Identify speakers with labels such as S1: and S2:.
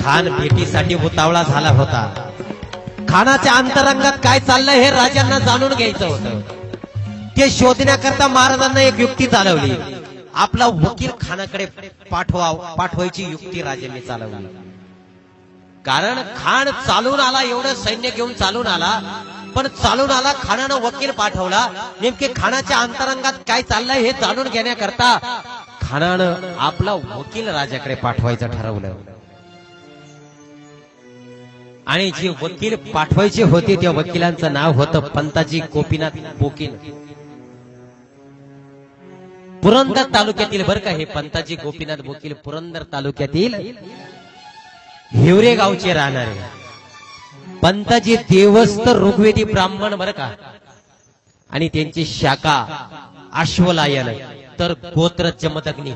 S1: खान भेटीसाठी उतावळा झाला होता. खानाच्या अंतरंगात काय चाललंय हे राजांना जाणून घ्यायचं होतं. ते शोधण्याकरता महाराजांना एक युक्ती चालवली. आपला वकील खानाकडे पाठवा पाठवायची युक्ती राजांनी चालवली. कारण खान चालून आला एवढं सैन्य घेऊन चालून आला पण चालून आला खानानं वकील पाठवला. नेमके खानाच्या अंतरंगात काय चाललंय हे जाणून घेण्याकरता खानानं आपला वकील राजाकडे पाठवायचं ठरवलं. आणि जे वकील पाठवायचे होते त्या वकिलांचं नाव होतं पंताजी गोपीनाथ बोकीन पुरंदर तालुक्यातील बरं का हे पंताजी गोपीनाथ बोकील पुरंदर तालुक्यातील हिवरे गावचे राहणारे. पंताजी देवस्थ ऋग्वेदी ब्राह्मण बरं का? आणि त्यांची शाखा अश्वलायन. तर गोत्र जमदग्नी